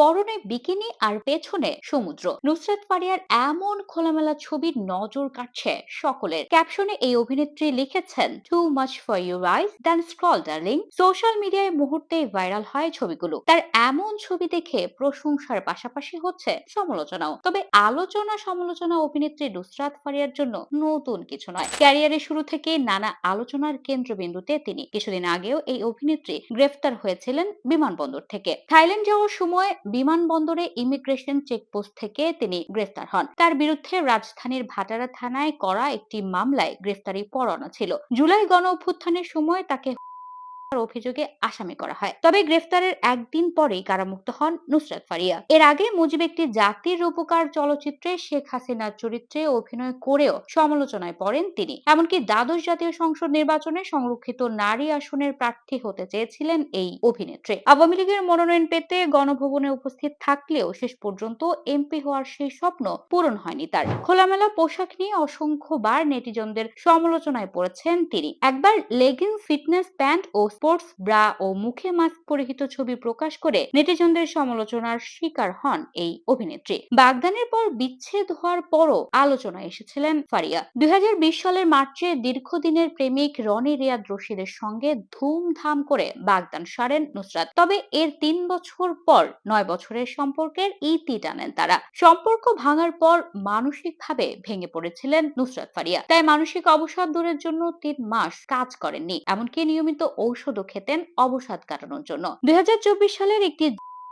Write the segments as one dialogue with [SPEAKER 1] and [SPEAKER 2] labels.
[SPEAKER 1] পরনে বিকিনি আর পেছনে সমুদ্র। নুসরাত ফারিয়ার এমন খোলামেলা ছবির নজর কাটছে সকলের। ক্যাপশনে এই অভিনেত্রী লিখেছেন too much for your eyes then scroll darling social মিডিয়ায় মুহূর্তেই ভাইরাল হয় ছবিগুলো। তার এমন ছবি দেখে প্রশংসার পাশাপাশি হচ্ছে সমালোচনাও। তবে আলোচনা সমালোচনা অভিনেত্রী নুসরাত ফারিয়ার জন্য নতুন কিছু নয়। ক্যারিয়ারের শুরু থেকে নানা আলোচনার কেন্দ্রবিন্দুতে তিনি। কিছুদিন আগেও এই অভিনেত্রী গ্রেফতার হয়েছিলেন বিমানবন্দর থেকে। থাইল্যান্ড যাওয়ার সময় বিমানবন্দরে ইমিগ্রেশন চেকপোস্ট থেকে তিনি গ্রেফতার হন। তার বিরুদ্ধে রাজধানীর ভাটারা থানায় করা একটি মামলায় গ্রেফতারি পরানো ছিল। জুলাই গণ অভ্যুত্থানের সময় তাকে অভিযোগে আসামি করা হয়। তবে গ্রেফতারের একদিন পরেই কারামুক্ত হন নুসরাত ফারিয়া। এর আগে মুজিব একটি জাতির রূপকার চলচ্চিত্রে শেখ হাসিনার চরিত্রে অভিনয় করেও সমালোচনায় পড়েন তিনি। এমনকি দ্বাদশ জাতীয় সংসদ নির্বাচনে সংরক্ষিত নারী আসনের প্রার্থী হতে চেয়েছিলেন এই অভিনেত্রী। আওয়ামী লীগের মনোনয়ন পেতে গণভবনে উপস্থিত থাকলেও শেষ পর্যন্ত এমপি হওয়ার সেই স্বপ্ন পূরণ হয়নি তার। খোলামেলা পোশাক নিয়ে অসংখ্যবার নেটিজনদের সমালোচনায় পড়েছেন তিনি। একবার লেগিংস ফিটনেস প্যান্ট ও স্পোর্টস ব্রা ও মুখে মাস্ক পরিহিত ছবি প্রকাশ করে নেটিজনদের সমালোচনার শিকার হন এই অভিনেত্রী। বাগদানের পর বিচ্ছেদ হওয়ার পরও আলোচনায় এসেছিলেন ফারিয়া। দুই সালের মার্চে দীর্ঘদিনের প্রেমিক রনি রিয়াদ রশিদের সঙ্গে ধুমধাম করে বাগদান সারেন নুসরাত। তবে এর তিন বছর পর নয় বছরের সম্পর্কের ইতি টানেন তারা। সম্পর্ক ভাঙার পর মানসিকভাবে ভেঙে পড়েছিলেন নুসরাত ফারিয়া। তাই মানসিক অবসাদ দূরের জন্য তিন মাস কাজ করেননি। এমনকি নিয়মিত ঔষধও খেতেন অবসাদ কাটানোর জন্য। দুই হাজার চব্বিশ সালের একটি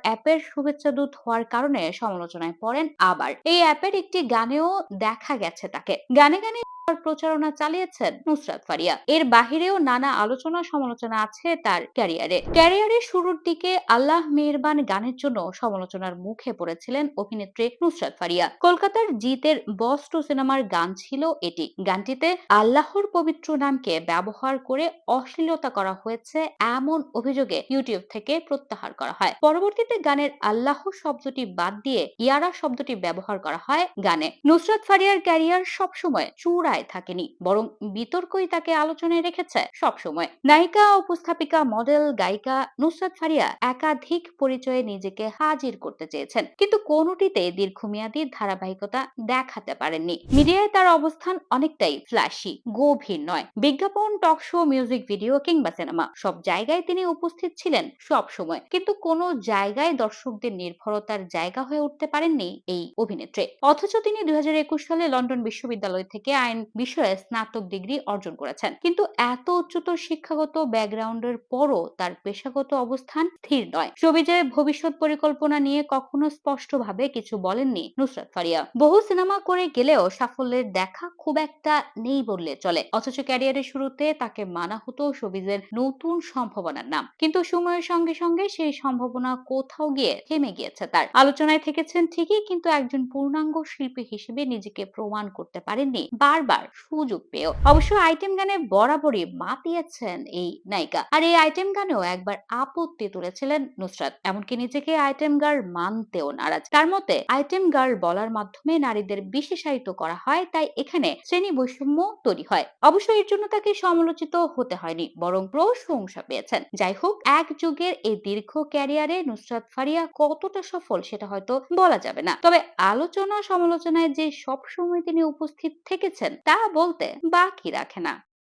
[SPEAKER 1] অ্যাপের শুভেচ্ছা দূত হওয়ার কারণে সমালোচনায় পড়েন আবার। এই অ্যাপের একটি গানেও দেখা গেছে তাকে। গানে গানে প্রচারণা চালিয়েছেন নুসরাত ফারিয়া। এর বাহিরেও নানা আলোচনা সমালোচনা আছে তার ক্যারিয়ারে। ক্যারিয়ারের শুরুর দিকে আল্লাহ মেহরবান গানের জন্য সমালোচনার মুখে পড়েছিলেন অভিনেত্রী নুসরাত ফারিয়া। কলকাতার জিতের বস টু সিনেমার গান ছিল এটি। গানটিতে আল্লাহর পবিত্র নামকে ব্যবহার করে অশ্লীলতা করা হয়েছে এমন অভিযোগে ইউটিউব থেকে প্রত্যাহার করা হয়। পরবর্তীতে গানের আল্লাহ শব্দটি বাদ দিয়ে ইয়ারা শব্দটি ব্যবহার করা হয় গানে। নুসরাত ফারিয়ার ক্যারিয়ার সবসময় চূড়া চূড়ায় থাকেনি, বরং বিতর্কই তাকে আলোচনায় রেখেছে সবসময়। নায়িকা, উপস্থাপিকা, মডেল, গায়িকা নুসরাত ফারিয়া একাধিক পরিচয়ে নিজেকে হাজির করতে চেয়েছেন, কিন্তু কোনটিতে দীর্ঘমেয়াদী ধারাবাহিকতা দেখাতে পারেননি। মিডিয়ায় তার অবস্থান অনেকটাই ফ্ল্যাশি গভীর নয়। বিজ্ঞাপন টক শো মিউজিক ভিডিও কিংবা সিনেমা সব জায়গায় তিনি উপস্থিত ছিলেন সব সময় কিন্তু কোনো জায়গায় দর্শকদের নির্ভরতার জায়গা হয়ে উঠতে পারেননি এই অভিনেত্রী। অথচ তিনি দুই হাজার একুশ সালে লন্ডন বিশ্ববিদ্যালয় থেকে আইন বিষয়ে স্নাতক ডিগ্রি অর্জন করেছেন। কিন্তু এত উচ্চতর শিক্ষাগত ব্যাকগ্রাউন্ডের পরও তার পেশাগত অবস্থান স্থির নয়। সবিজে ভবিষ্যৎ পরিকল্পনা নিয়ে কখনো স্পষ্টভাবে কিছু বলেননি নুসরাত ফারিয়া। বহু সিনেমা করে গেলেও সাফল্যের দেখা খুব একটা নেই বললে চলে। অথচ ক্যারিয়ারের শুরুতে তাকে মানা হতো সবিজের নতুন সম্ভাবনার নাম। কিন্তু সময়ের সঙ্গে সঙ্গে সেই সম্ভাবনা কোথাও গিয়ে থেমে গিয়েছে তার। আলোচনায় থেকেছেন ঠিকই, কিন্তু একজন পূর্ণাঙ্গ শিল্পী হিসেবে নিজেকে প্রমাণ করতে পারেননি। বারবার সুযোগ পেয়েও। অবশ্য আইটেম গানে বরাবরই মাতিয়েছেন এই নায়িকা। আর এই আইটেম গানেও একবার আপত্তি তুলেছিলেন নুসরাত। এমনকি নিজেকে আইটেম গার্ল মানতেও নারাজ। তার মতে, আইটেম গার্ল বলার মাধ্যমে নারীদের বিশেষায়িত করা হয়, তাই এখানে শ্রেণি বৈষম্য তৈরি হয়। অবশ্য এর জন্য তাকে সমালোচিত হতে হয়নি, বরং প্রশংসা পেয়েছেন। যাই হোক, এক যুগের এই দীর্ঘ ক্যারিয়ারে নুসরাত ফারিয়া কতটা সফল সেটা হয়তো বলা যাবে না। তবে আলোচনা সমালোচনায় যে সবসময় তিনি উপস্থিত থেকেছেন, তা বলতে বাকি রাখে না।